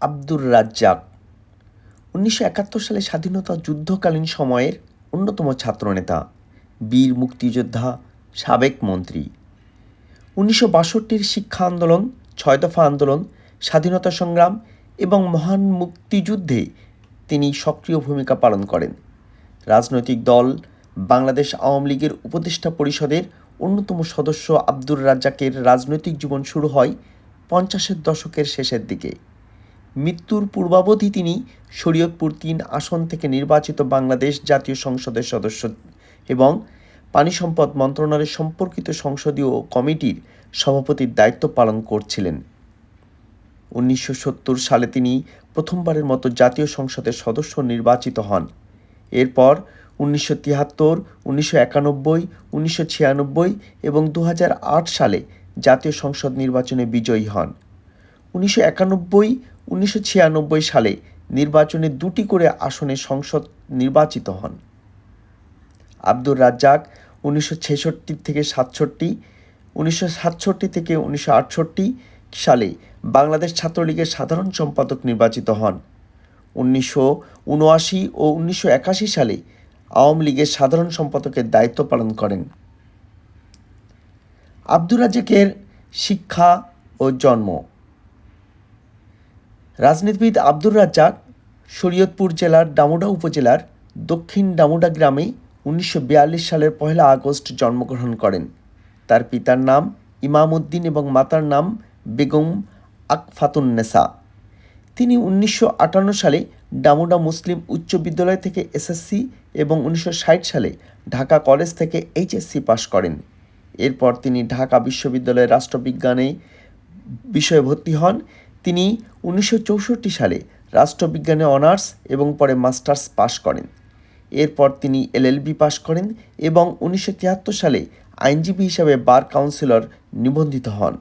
আব্দুর রাজ্জাক। উনিশশো একাত্তর সালে স্বাধীনতা যুদ্ধকালীন সময়ের অন্যতম ছাত্রনেতা, বীর মুক্তিযোদ্ধা, সাবেক মন্ত্রী। উনিশশো বাষট্টির শিক্ষা আন্দোলন, ছয় দফা আন্দোলন, স্বাধীনতা সংগ্রাম এবং মহান মুক্তিযুদ্ধে তিনি সক্রিয় ভূমিকা পালন করেন। রাজনৈতিক দল, বাংলাদেশ আওয়ামী লীগের উপদেষ্টা পরিষদের অন্যতম সদস্য আব্দুর রাজ্জাকের রাজনৈতিক জীবন শুরু হয় পঞ্চাশের দশকের শেষের দিকে। মৃত্যুর পূর্বাবধি তিনি শরীয়তপুর তিন আসন থেকে নির্বাচিত বাংলাদেশ জাতীয় সংসদের সদস্য এবং পানি সম্পদ মন্ত্রণালয় সম্পর্কিত সংসদীয় কমিটির সভাপতির দায়িত্ব পালন করছিলেন। উনিশশো সত্তর সালে তিনি প্রথমবারের মতো জাতীয় সংসদের সদস্য নির্বাচিত হন। এরপর উনিশশো তিয়াত্তর, উনিশশো একানব্বই, উনিশশো ছিয়ানব্বই এবং দু হাজার আট সালে জাতীয় সংসদ নির্বাচনে বিজয়ী হন। উনিশশো একানব্বই উনিশশো ছিয়ানব্বই সালে নির্বাচনে দুটি করে আসনে সংসদ নির্বাচিত হন। আব্দুর রাজ্জাক উনিশশো ছেষট্টি থেকে সাতষট্টি, উনিশশো থেকে উনিশশো আটষট্টি সালে বাংলাদেশ ছাত্রলীগের সাধারণ সম্পাদক নির্বাচিত হন। উনিশশো উনআশি ও উনিশশো একাশি সালে আওয়ামী লীগের সাধারণ সম্পাদকের দায়িত্ব পালন করেন। আব্দুর রাজ্জাকের শিক্ষা ও জন্ম রাজনীতিবিদ আব্দুর রাজ্জাক শরীয়তপুর জেলার ডামুডা উপজেলার দক্ষিণ ডামুডা গ্রামে উনিশশো বিয়াল্লিশ সালের পহেলা আগস্ট জন্মগ্রহণ করেন। তার পিতার নাম ইমাম উদ্দিন এবং মাতার নাম বেগম আকফাতুন্নেসা তিনি উনিশশো আটান্ন সালে ডামুডা মুসলিম উচ্চ বিদ্যালয় থেকে এসএসসি এবং উনিশশো ষাট সালে ঢাকা কলেজ থেকে এইচএসসি পাশ করেন। এরপর তিনি ঢাকা বিশ্ববিদ্যালয়ের রাষ্ট্রবিজ্ঞানে বিষয়ে ভর্তি হন তিনি উনিশশো চৌষট্টি সালে রাষ্ট্রবিজ্ঞানে অনার্স এবং পরে মাস্টার্স পাশ করেন। এরপর তিনি এলএলবি পাশ করেন এবং উনিশশো তিয়াত্তর সালে আইনজীবী হিসাবে বার কাউন্সিলর নিবন্ধিত হন।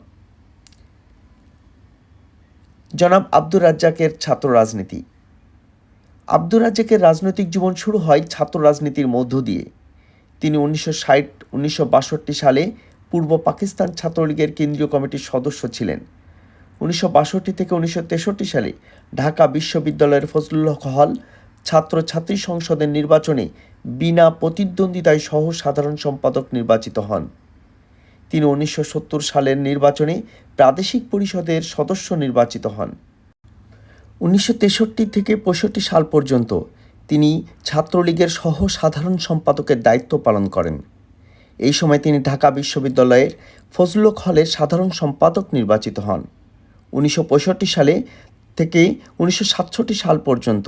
জনাব আব্দুর রাজ্জাকের ছাত্র রাজনীতি। আব্দুর রাজ্জাকের রাজনৈতিক জীবন শুরু হয় ছাত্র রাজনীতির মধ্য দিয়ে। তিনি উনিশশো ষাট, উনিশশো সালে পূর্ব পাকিস্তান ছাত্রলীগের কেন্দ্রীয় কমিটির সদস্য ছিলেন। উনিশশো বাষট্টি থেকে উনিশশো তেষট্টি সালে ঢাকা বিশ্ববিদ্যালয়ের ফজলুল হল ছাত্রছাত্রী সংসদের নির্বাচনে বিনা প্রতিদ্বন্দ্বিতায় সহ সাধারণ সম্পাদক নির্বাচিত হন। তিনি উনিশশো সত্তর সালের নির্বাচনে প্রাদেশিক পরিষদের সদস্য নির্বাচিত হন। উনিশশো তেষট্টি থেকে পঁয়ষট্টি সাল পর্যন্ত তিনি ছাত্রলীগের সহ সাধারণ সম্পাদকের দায়িত্ব পালন করেন। এই সময় তিনি ঢাকা বিশ্ববিদ্যালয়ের ফজলুল হলের সাধারণ সম্পাদক নির্বাচিত হন। উনিশশো পঁয়ষট্টি সালে থেকে উনিশশো সাতষট্টি সাল পর্যন্ত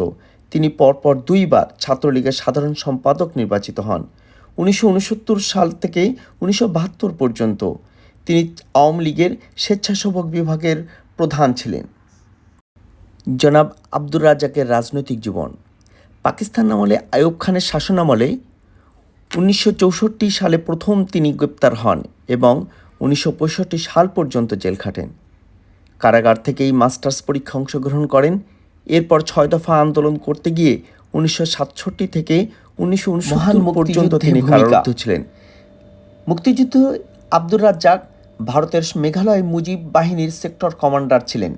তিনি পরপর দুইবার ছাত্রলীগের সাধারণ সম্পাদক নির্বাচিত হন। উনিশশো উনসত্তর সাল থেকে উনিশশো বাহাত্তর পর্যন্ত তিনি আওয়ামী লীগের স্বেচ্ছাসেবক বিভাগের প্রধান ছিলেন। জনাব আব্দুর রাজ্জাকের রাজনৈতিক জীবন। পাকিস্তান আমলে আয়ুব খানের শাসনামলে উনিশশো চৌষট্টি সালে প্রথম তিনি গ্রেপ্তার হন এবং উনিশশো পঁয়ষট্টি সাল পর্যন্ত জেল খাটেন। কারাগার থেকেই মাস্টার্স পরীক্ষা অংশগ্রহণ করেন। এরপর ছয় দফা আন্দোলন করতে গিয়ে উনিশশো সাতষট্টি থেকে উনিশশো পর্যন্ত তিনি কারারুদ্ধ ছিলেন। মুক্তিযুদ্ধ আব্দুর রাজ্জাক ভারতের মেঘালয় মুজিব বাহিনীর সেক্টর কমান্ডার ছিলেন।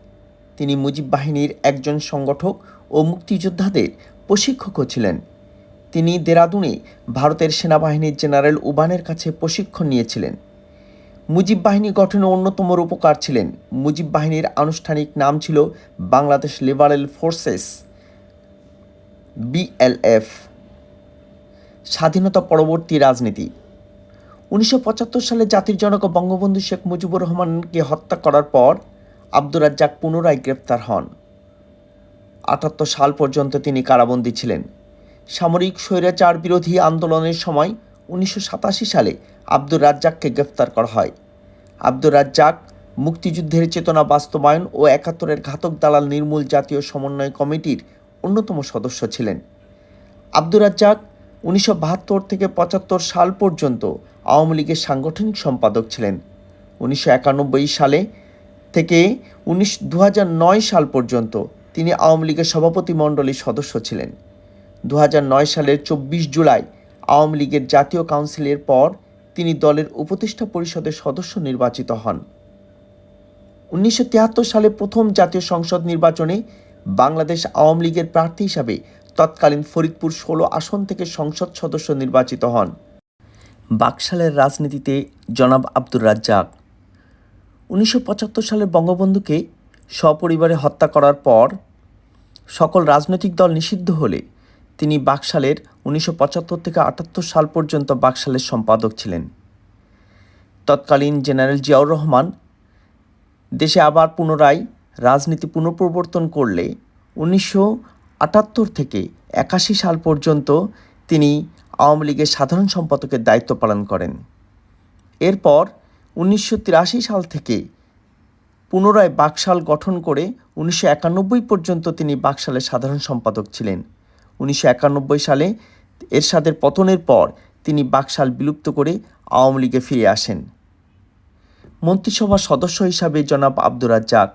তিনি মুজিব বাহিনীর একজন সংগঠক ও মুক্তিযোদ্ধাদের প্রশিক্ষকও ছিলেন। তিনি দেরাদুনে ভারতের সেনাবাহিনীর জেনারেল উবানের কাছে প্রশিক্ষণ নিয়েছিলেন। মুজিব বাহিনী গঠনে অন্যতম রূপকার ছিলেন। মুজিব বাহিনীর আনুষ্ঠানিক নাম ছিল বাংলাদেশ লিবারেল ফোর্সেস, বিএলএফ, স্বাধীনতা পরবর্তী রাজনীতি। উনিশশো পঁচাত্তর সালে জাতির জনক বঙ্গবন্ধু শেখ মুজিবুর রহমানকে হত্যা করার পর আব্দুর রাজ্জাক পুনরায় গ্রেপ্তার হন। আটাত্তর সাল পর্যন্ত তিনি কারাবন্দী ছিলেন। সামরিক স্বৈরাচার বিরোধী আন্দোলনের সময় উনিশশো সাতাশি সালে আব্দুর রাজ্জাককে গ্রেফতার করা হয়। আব্দুর রাজ্জাক মুক্তিযুদ্ধের চেতনা বাস্তবায়ন ও একাত্তরের ঘাতক দালাল নির্মূল জাতীয় সমন্বয় কমিটির অন্যতম সদস্য ছিলেন। আব্দুর রাজ্জাক উনিশশো বাহাত্তর থেকে পঁচাত্তর সাল পর্যন্ত আওয়ামী লীগের সাংগঠনিক সম্পাদক ছিলেন। উনিশশো একানব্বই সালে থেকে উনিশ সাল পর্যন্ত তিনি আওয়ামী লীগের সভাপতি মণ্ডলীর সদস্য ছিলেন। দু হাজার নয় সালের চব্বিশ জুলাই আওয়ামী লীগের জাতীয় কাউন্সিলের পর তিনি দলের উপদেষ্টা পরিষদের সদস্য নির্বাচিত হন। উনিশশো তিয়াত্তর সালে প্রথম জাতীয় সংসদ নির্বাচনে বাংলাদেশ আওয়ামী লীগের প্রার্থী হিসাবে তৎকালীন ফরিদপুর ষোলো আসন থেকে সংসদ সদস্য নির্বাচিত হন। বাকশালের রাজনীতিতে জনাব আব্দুর রাজ্জাক। উনিশশো পঁচাত্তর সালে বঙ্গবন্ধুকে সপরিবারে হত্যা করার পর সকল রাজনৈতিক দল নিষিদ্ধ হলে তিনি বাকশালের উনিশশো পঁচাত্তর থেকে আটাত্তর সাল পর্যন্ত বাকশালের সম্পাদক ছিলেন। তৎকালীন জেনারেল জিয়াউর রহমান দেশে আবার পুনরায় রাজনীতি পুনঃপ্রবর্তন করলে উনিশশো আটাত্তর থেকে একাশি সাল পর্যন্ত তিনি আওয়ামী লীগের সাধারণ সম্পাদকের দায়িত্ব পালন করেন। এরপর উনিশশো তিরাশি সাল থেকে পুনরায় বাকশাল গঠন করে উনিশশো একানব্বই পর্যন্ত তিনি বাকশালের সাধারণ সম্পাদক ছিলেন। উনিশশো একানব্বই সালে এরশাদের পতনের পর তিনি বাকশাল বিলুপ্ত করে আওয়ামী লীগে ফিরে আসেন। মন্ত্রিসভার সদস্য হিসাবে জনাব আব্দুর রাজ্জাক।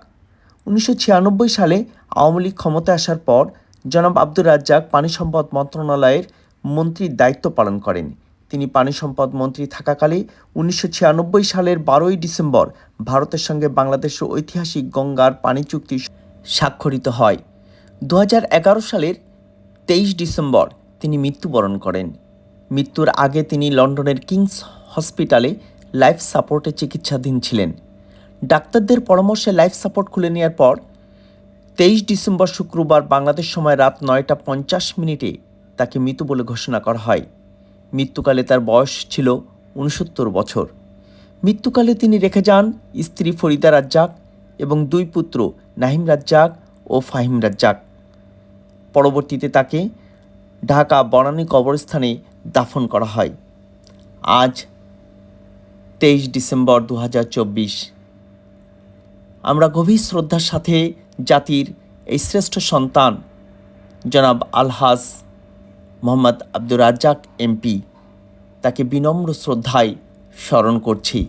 উনিশশো ছিয়ানব্বই সালে আওয়ামী লীগ ক্ষমতায় আসার পর জনাব আব্দুর রাজ্জাক পানি সম্পদ মন্ত্রণালয়ের মন্ত্রীর দায়িত্ব পালন করেন। তিনি পানি সম্পদ মন্ত্রী থাকাকালে উনিশশো ছিয়ানব্বই সালের বারোই ডিসেম্বর ভারতের সঙ্গে বাংলাদেশের ঐতিহাসিক গঙ্গার পানি চুক্তি স্বাক্ষরিত হয়। দু সালের তেইশ ডিসেম্বর তিনি মৃত্যুবরণ করেন। মৃত্যুর আগে তিনি লন্ডনের কিংস হসপিটালে লাইফ সাপোর্টে চিকিৎসাধীন ছিলেন। ডাক্তারদের পরামর্শে লাইফ সাপোর্ট খুলে নেওয়ার পর তেইশ ডিসেম্বর শুক্রবার বাংলাদেশ সময় রাত নয়টা পঞ্চাশ মিনিটে তাকে মৃত বলে ঘোষণা করা হয়। মৃত্যুকালে তার বয়স ছিল উনসত্তর বছর। মৃত্যুকালে তিনি রেখে যান স্ত্রী ফরিদা রাজ্জাক এবং দুই পুত্র নাহিম রাজ্জাক ও ফাহিম রাজ্জাক। পরবর্তীতে তাকে ঢাকা বনানী কবরস্থানে দাফন করা হয়। আজ তেইশ ডিসেম্বর দু হাজার চব্বিশ। আমরা গভীর শ্রদ্ধার সাথে জাতির এই শ্রেষ্ঠ সন্তান, জনাব আলহাস মোহাম্মদ আব্দুর রাজ্জাক এমপি, তাকে বিনম্র শ্রদ্ধায় স্মরণ করছি।